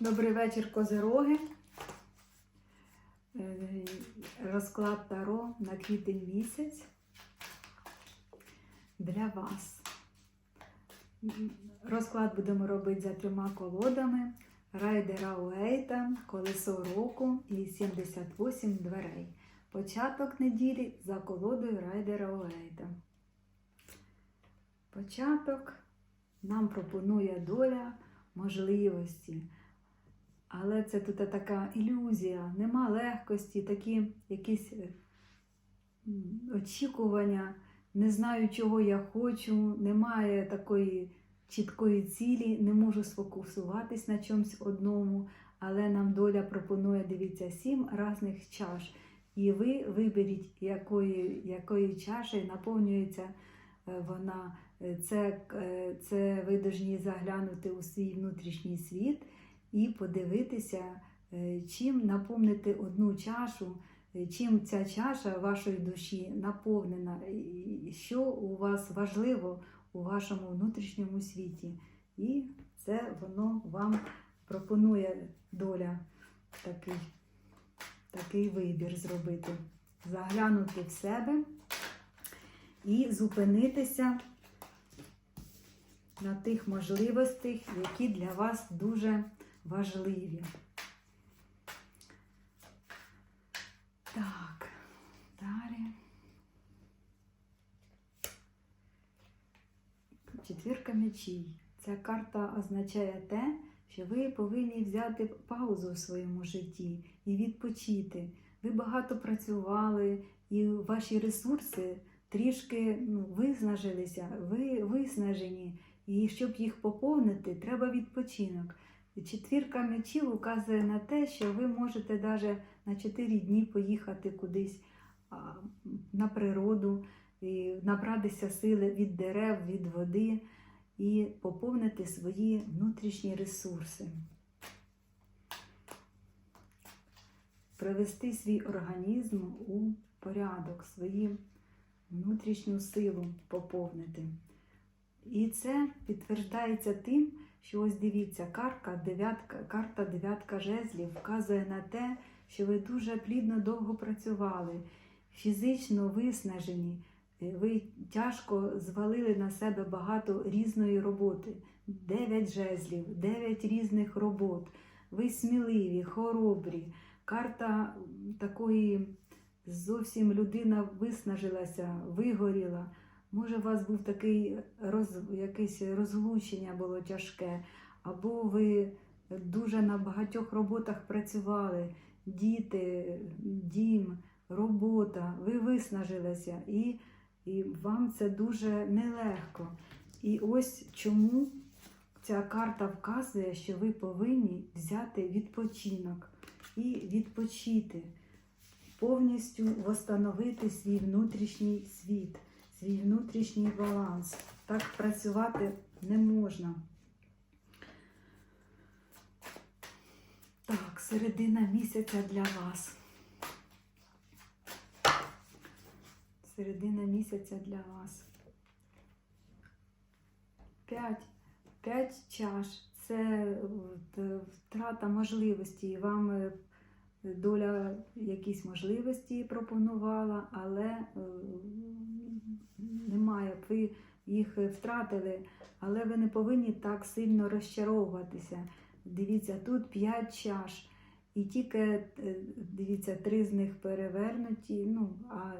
Добрий вечір, козироги. Е, Розклад Таро на квітень місяць для вас. Розклад будемо робити за трьома колодами: Райдера Уейта, Колесо року і 78 дверей. Початок неділі за колодою Райдера Уейта. Початок нам пропонує доля можливості. Але це тут така ілюзія, нема легкості, такі якісь е, очікування, не знаю, чого я хочу, немає такої чіткої цілі, не можу сфокусуватись на чомусь одному, але нам доля пропонує, дивіться, сім різних чаш. І ви виберіть, якої, якої чаші наповнюється е, вона. Е, Це, це ви повинні заглянути у свій внутрішній світ і подивитися, е, чим наповнити одну чашу, е, чим ця чаша вашої душі наповнена, що у вас важливо у вашому внутрішньому світі. І це воно вам пропонує доля такий, такий вибір зробити. Заглянути в себе і зупинитися на тих можливостях, які для вас дуже важливі. Так, далі. Четвірка мечів. Ця карта означає те, що ви повинні взяти паузу в своєму житті і відпочити. Ви багато працювали, і ваші ресурси трішки ну, визнажилися, ви виснажені. І щоб їх поповнити, треба відпочинок. Четвірка мечів указує на те, що ви можете навіть на 4 дні поїхати кудись на природу, і набратися сили від дерев, від води і поповнити свої внутрішні ресурси. Привести свій організм у порядок, свою внутрішню силу поповнити. І це підтверджується тим, що ось дивіться, карта дев'ятка, карта дев'ятка жезлів вказує на те, що ви дуже плідно довго працювали, фізично виснажені, е, ви тяжко звалили на себе багато різної роботи. Дев'ять жезлів, дев'ять різних робот. Ви сміливі, хоробрі. Карта такої зовсім людина виснажилася, вигоріла. Може, у вас був такий роз, якесь розлучення було тяжке, або ви дуже на багатьох роботах працювали, діти, дім, робота, ви виснажилися, і, і вам це дуже нелегко. І ось чому ця карта вказує, що ви повинні взяти відпочинок і відпочити, повністю восстановити свій внутрішній світ свій внутрішній баланс. Так працювати не можна. Так, середина місяця для вас. Середина місяця для вас. П'ять. П'ять чаш. Це е, втрата можливості. Вам е, доля якісь можливості пропонувала, але е, немає. Ви їх втратили, але ви не повинні так сильно розчаровуватися. Дивіться, тут 5 чаш. І тільки, е, дивіться, три з них перевернуті, ну, а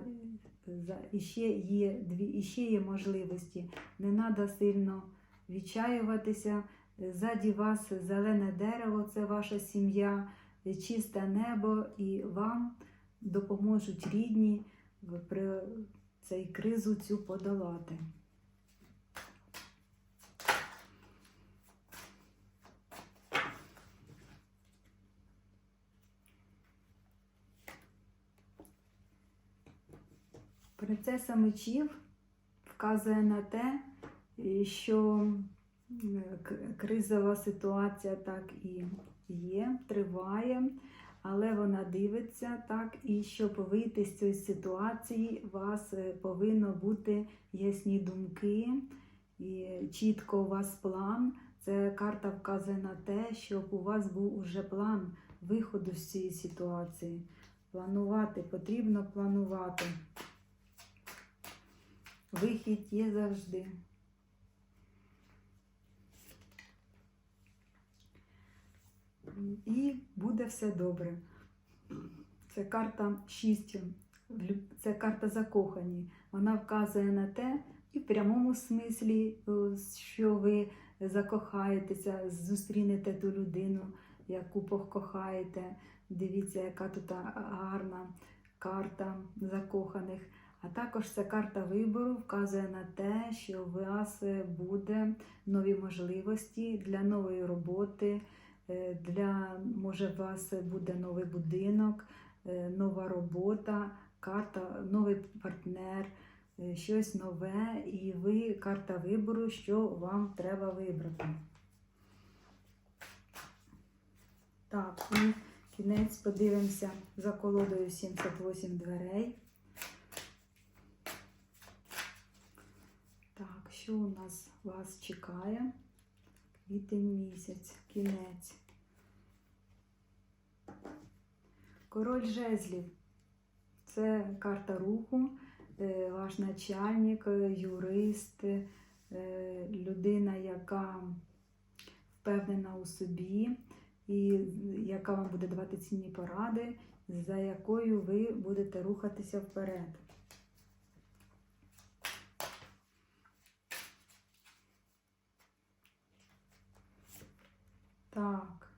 іще є, дві, іще є можливості. Не треба сильно відчаюватися. Ззаді вас зелене дерево, це ваша сім'я, чисте небо, і вам допоможуть рідні при цей кризу цю подолати. Принцеса мечів вказує на те, що е, кризова ситуація так і є, триває, але вона дивиться так, і щоб вийти з цієї ситуації, у вас е, повинно бути ясні думки, і чітко у вас план. Це карта вказує на те, щоб у вас був уже план виходу з цієї ситуації. Планувати потрібно планувати. Вихід є завжди. І буде все добре. Це карта 6. Це карта закохані. Вона вказує на те, і в прямому смислі, е, що ви закохаєтеся, зустрінете ту людину, яку покохаєте. Дивіться, яка тут гарна карта закоханих. А також ця карта вибору вказує на те, що у вас буде нові можливості для нової роботи, для може у вас буде новий будинок, е, нова робота, карта, новий партнер, е, щось нове, і ви карта вибору, що вам треба вибрати. Так, і кінець подивимося за колодою 78 дверей. Так, що у нас вас чекає? Квітень місяць, кінець. Король жезлів. Це карта руху, е, ваш начальник, е, юрист, е, людина, яка впевнена у собі і яка вам буде давати цінні поради, за якою ви будете рухатися вперед. Так,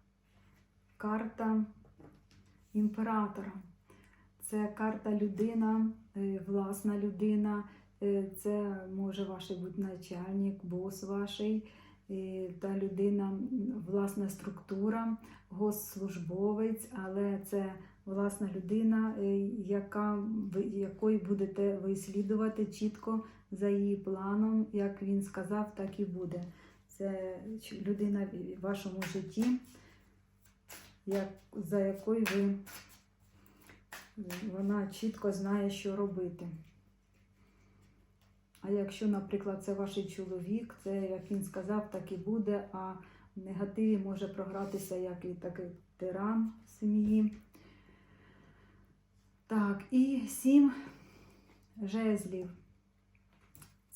карта імператора. Це карта людина, е, власна людина, е, це може ваш бути начальник, бос ваший, е, та людина, власна структура, госслужбовець, але це власна людина, яка, якої будете ви слідувати чітко за її планом, як він сказав, так і буде. Це людина в вашому житті, як, за якою ви вона чітко знає, що робити. А якщо, наприклад, це ваш чоловік, це, як він сказав, так і буде, а в негативі може програтися як і такий тиран в сім'ї. Так, і сім жезлів.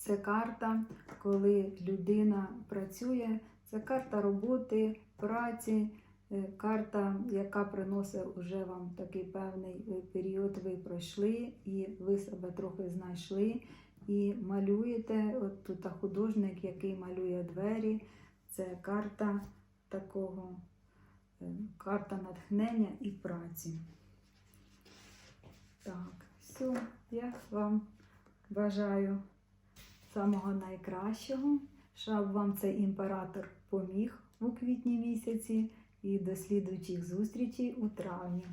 Це карта, коли людина працює, це карта роботи, праці, е, карта, яка приносить уже вам такий певний е, період, ви пройшли і ви себе трохи знайшли. І малюєте, от тут художник, який малює двері, це карта такого, е, карта натхнення і праці. Так, все, я вам бажаю самого найкращого, щоб вам цей імператор поміг у квітні місяці і до слідуючих зустрічей у травні.